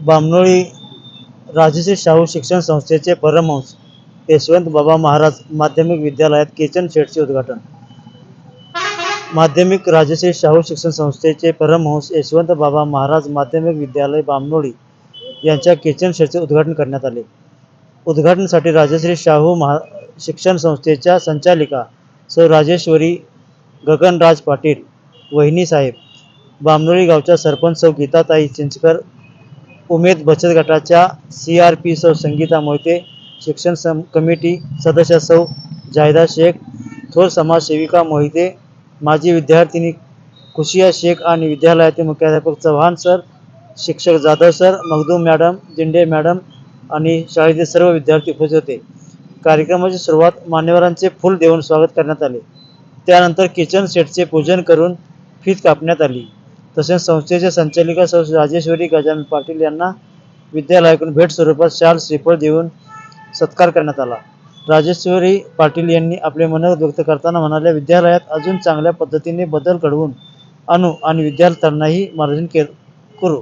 बामनोळी राजश्री शाहू शिक्षण संस्थेचे परमहंस यशवंत बाबा महाराज माध्यमिक विद्यालयात किचन शेडचे उद्घाटन. माध्यमिक राजश्री शाहू शिक्षण संस्थेचे परमहंस यशवंत बाबा महाराज माध्यमिक विद्यालय बामनोळी यांच्या किचन शेडचे उद्घाटन करण्यात आले. उद्घाटनासाठी राजश्री शाहू महा शिक्षण संस्थेच्या संचालिका सौ राजेश्वरी गगनराज पाटील वहिनी साहेब बामनोळी गावच्या सरपंच सौ गीताताई चिंचकर उमेद बचत गटाच्या सी आर पी सौ संगीता मोहिते शिक्षण सम कमिटी सदस्य सौ जायदा शेख थोर समाजसेविका मोहिते माजी विद्यार्थिनी खुशिया शेख आणि विद्यालयातील मुख्याध्यापक चव्हाण सर शिक्षक Jadhav sir Magdum madam Dinde madam आणि शाळेतील सर्व विद्यार्थी उपस्थित होते. कार्यक्रमाची सुरुवात मान्यवरांचे फूल देऊन स्वागत करण्यात आले. त्यानंतर किचन सेटचे पूजन करून फीत कापण्यात आली. तसेच संस्थेचे संचालिका सौ राजेश्वरी गजानन पाटील यांना विद्यालयाकडून भेट स्वरूपात शाल श्रीफळ देऊन सत्कार करण्यात आला. राजेश्वरी पाटील यांनी आपले मनोगत व्यक्त करताना म्हणाले विद्यालयात अजून चांगल्या पद्धतीने बदल घडवून आणू आणि विद्यार्थ्यांनाही मार्जन के करू.